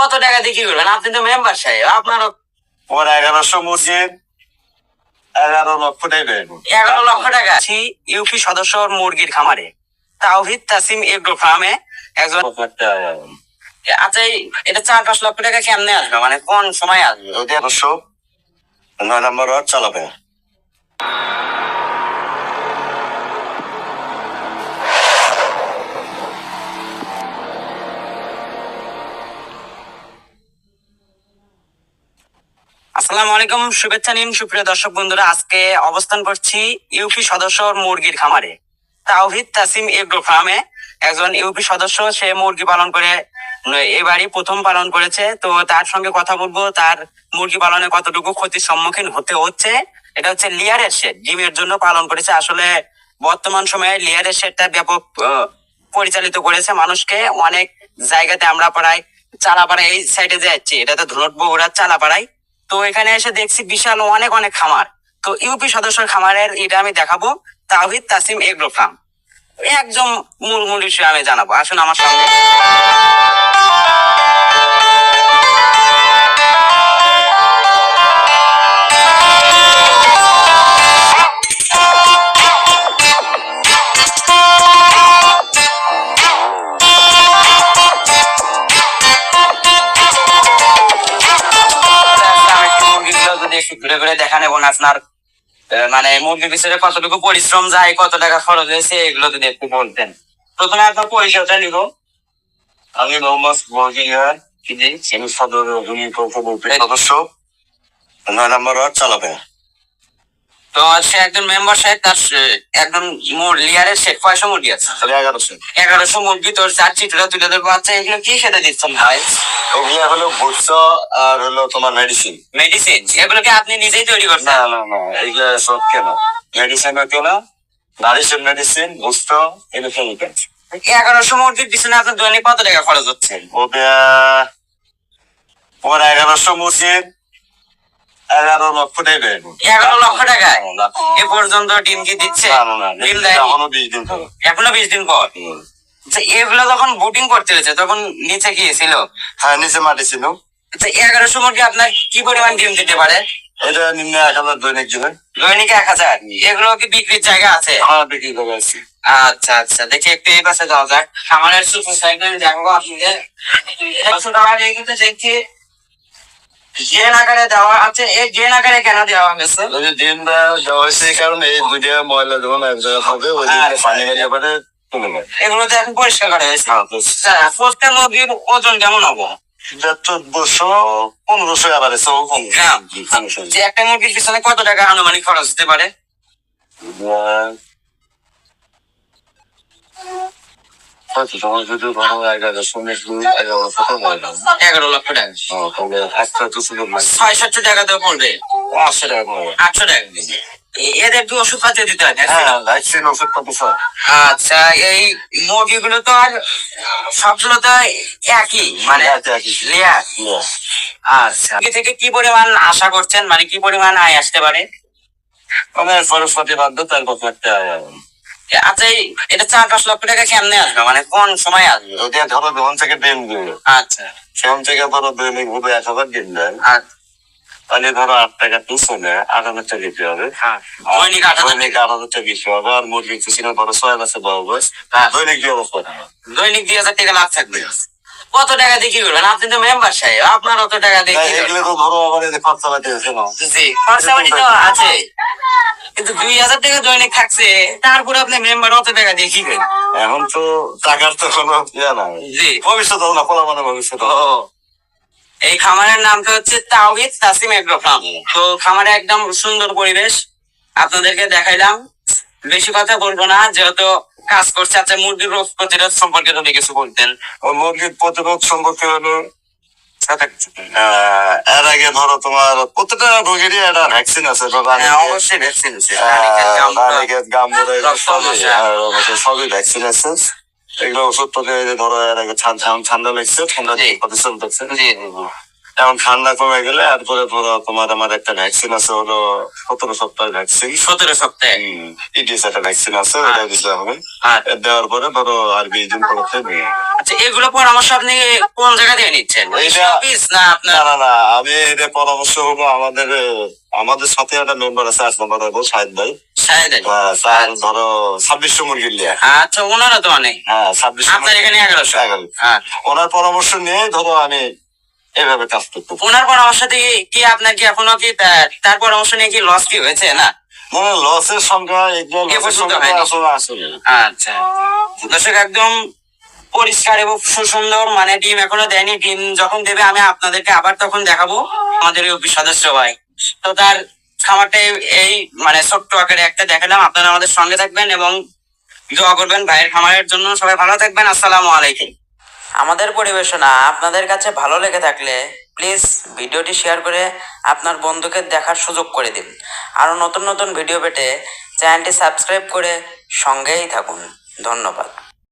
কত টাকা দিয়ে কি করবেন? আপনি তো মেম্বার সাহেব আপনারও ওর এগারোশো মসজিদ এগারো লক্ষ নেবেন এগারো লক্ষ টাকা। আছি ইউপি সদস্য মুরগির খামারে। তাওহিদ তাসিম এগ্রো ফার্মে একজন আচ্ছা এটা চার পাঁচ লক্ষ টাকা কেমনে আসবে? মানে কোন সময় আসবে? নয় নম্বর চালাবে। আসসালামু আলাইকুম, শুভেচ্ছা নিন সুপ্রিয় দর্শক বন্ধুরা। আজকে অবস্থান করছি ইউপি সদস্য মুরগির খামারে। তাওহিদ তাসিম এগ্রো ফার্মে একজন ইউপি সদস্য, সে মুরগি পালন করে এবারই প্রথম পালন করেছে। তো তার সঙ্গে কথা বলব, তার মুরগি পালনে কতটুকু ক্ষতির সম্মুখীন হতে হচ্ছে, এটা হচ্ছে লিয়ারের শেড, ডিমের জন্য পালন করেছে। আসলে বর্তমান সময়ে লিয়ারের শেডটা ব্যাপক পরিচালিত করেছে মানুষকে। অনেক জায়গাতে আমরা প্রায় চালাপাড়া এই সাইডে যাচ্ছি। এটা তো ধুলট বগুড়ার চালাপাড়ায়। তো এখানে এসে দেখছি বিশাল অনেক অনেক খামার। তো ইউপি সদস্যের খামারের এটা আমি দেখাবো। Tahid Tasim agro farm. একদম মূল মূল আমি জানাব। আসুন আমার সঙ্গে। ঘুরে ঘুরে দেখান এবং আপনার মানে মুরগির পিছনে কতটুকু পরিশ্রম যায়, কত টাকা খরচ হয়েছে এগুলো যদি একটু বলতেন। প্রথমে আপনার পরিচয়টা নিব। আমি মোহাম্মদ মহিয়ার আমি সদর সদস্য। ওয়ার্ড চালাবে তো সে একজন মেম্বার সাহেব তার সে- একজন লিয়ারের শেখ কয়শো মুরগি আছে? এগারোশো। এগারোশো মুরগি তোর চার চিত্রা তুলে দেবো আচ্ছা এগুলো কি খেতে দিচ্ছেন ভাই? ওগুলো হলো ভুট্টা আর হলো তোমার মেডিসিন মেডিসিন এগুলোকে আপনি নিজেই তৈরি করছেন? না না না এগুলো সব কেন। মেডিসিন কেনা নারিশের মেডিসিন ভুট্টা এগুলো কেমিক্যাল এগারোশো মুরগির পিছনে আপনার দৈনিক কত টাকা খরচ হচ্ছে? ওটা ওর এগারোশো মসজিদ এগারো লক্ষ নেবেন এগারো লক্ষ টাকায়? এ পর্যন্ত ডিম কি দিচ্ছে? এখনও বিশ দিন ধরে এখনও বিশ দিন পর? আচ্ছা এগুলো যখন বুটিং করতে হয়েছে তখন নিচে কি ছিল? হ্যাঁ নিচে মাটি ছিল। আচ্ছা এগারোশো মুরগি আপনার কি পরিমাণ ডিম দিতে পারে? এটা নিম্ন এক হাজার দৈনিক জীবন। দৈনিক এক হাজার? এগুলো কি বিক্রির জায়গা আছে? হ্যাঁ বিক্রি করে আছি। আচ্ছা আচ্ছা দেখি একটু এই পাশে যাওয়া যাক। সামানের সুপার সাইকেল দেখব আপনাদের। একশো টাকা দিয়ে কিন্তু দেখছি জেন আকারে দেওয়া আছে এই জেন আকারে কেন দেওয়া হয়েছে? দেওয়া হয়েছে কারণে এই দুইটা ময়লা যখন এক জায়গায় হবে ওই পানি এগুলো তো এখন পরিষ্কার করা হয়েছে। প্রত্যেকটা ওজন কেমন একটা মুরগির পিছনে কত টাকা আনুমানিক খরচ হতে পারে? হয়তো তোমার যদি ধরো এগারো শুনে লক্ষ টাকা হ্যাঁ, তাহলে একটা দুশো লোক লাগবে ছয় সাতশো টাকা তো পড়বে। পাঁচশো টাকা আটশো টাকা এদের কি ওষুধ পাতি দিতে হয়? vaccine? হ্যাঁ ভ্যাকসিন ওষুধ আচ্ছা এই মুরগিগুলো তো আর সবগুলো তো একই। মানে লেয়ার আচ্ছা এ থেকে কি পরিমাণ আশা করছেন? মানে কি পরিমাণ আয় আসতে পারে? মানে সরস্বতী বাধ্য তার কত একটা আচ্ছা এটা চার পাঁচ লক্ষ টাকা কেমনে আসবে? মানে কোন সময় আসবে? ওদের ধরো দোকান থেকে ডিম দিবে আচ্ছা। সেখান থেকে ধরো দৈনিক ভাবে এক হাজার ডিম দেয় আর তাহলে ধরো আট টাকা দুশো নেয় আট হাজার টাকা দিতে হবে। দৈনিক আট হাজার টাকা। দিতে হবে আর মুরগি কিছু না ধরো ছয় মাসে বড় বয়স। হ্যাঁ। দৈনিক দিয়ে দৈনিক দুই হাজার টাকা লাভ থাকবে। কত টাকা দিয়ে কি করবেন? আপনি তো মেম্বার সাহেব আপনার অত টাকা দিয়ে? এগুলো ধরো আবার খরচা পাতি হচ্ছে না। জি খরচাপাতি তো আছে কিন্তু দুই হাজার টাকা দৈনিক থাকছে তারপরে আপনি মেম্বার অত টাকা দিয়ে কি এখন তো টাকার তো কোনো ইয়ে নাই। জি। ভবিষ্যৎ না মানে ভবিষ্যৎ এই খামারের নামটা হচ্ছে তাওহিদ তাসিম এগ্রো ফার্ম। তো খামারে একদম সুন্দর পরিবেশ। আপনাদেরকে দেখাইলাম। বেশি কথা বলব না যেহেতু কাজ করছে আচ্ছা মুরগির রোগ প্রতিরোধ সম্পর্কে যদি কিছু বলতেন। ও মুরগির প্রতিরোধ সম্পর্কে হলো এর আগে ধরো তোমার প্রত্যেকটা রোগেরই একটা ভ্যাকসিন আছে হ্যাঁ অবশ্যই ভ্যাকসিন আছে। সবই, ভ্যাকসিন আছে। এগুলো ওষুধ যে ধরো এর আগে ঠান- ঠান- ঠান্ডা লাগছে ঠান্ডা জি, জি। এখন ঠান্ডা কমে গেলে তারপরে ধরো তোমার আমার একটা ভ্যাকসিন আছে হলো সতেরো সপ্তাহের ভ্যাকসিন সতেরো সপ্তাহে? ইডিএস একটা ভ্যাকসিন আছে ওটা দিতে হবে দেওয়ার পরে ধরো আর বিশ দিন থেকে আচ্ছা এগুলো পরামর্শ আপনি কোন জায়গা থেকে নিচ্ছেন? না আপনার না না না আমি এটা পরামর্শ হব আমাদের আমাদের সাথে একটা মেম্বার আছে আট নম্বর সাহেদ ভাই। ধরো ছাব্বিশশো মুরগির লিয়া আচ্ছা ওনারা তো অনেক। হ্যাঁ আপনার এখানে এগারোশো। এগারো হ্যাঁ ওনার পরামর্শ নিয়ে ধরো আমি এভাবে কাজ করতে ওনার পরামর্শ থেকে কি আপনার কি এখনও কি তার- পরামর্শ নিয়ে কি লস কি হয়েছে? না? মানে লসের সংখ্যা আচ্ছা। দর্শক একদম পরিষ্কার এবং সুসুন্দর মানে ডিম এখনও দেয়নি। ডিম যখন দেবে আমি আপনাদেরকে আবার তখন দেখাবো। আমাদের ইউপি সদস্য ভাই। তো তার খামারটা এই- এই মানে ছোট্ট আকারে একটা দেখালাম। আপনারা আমাদের সঙ্গে থাকবেন এবং দোয়া করবেন ভাইয়ের খামারের জন্য। সবাই ভালো থাকবেন। আসসালামু আলাইকুম। আমাদের পরিবেশনা আপনাদের কাছে ভালো লেগে থাকলে প্লিজ ভিডিওটি শেয়ার করে আপনার বন্ধুকে দেখার সুযোগ করে দিন। আরও নতুন নতুন ভিডিও পেতে চ্যানেলটি সাবস্ক্রাইব করে সঙ্গেই থাকুন। ধন্যবাদ।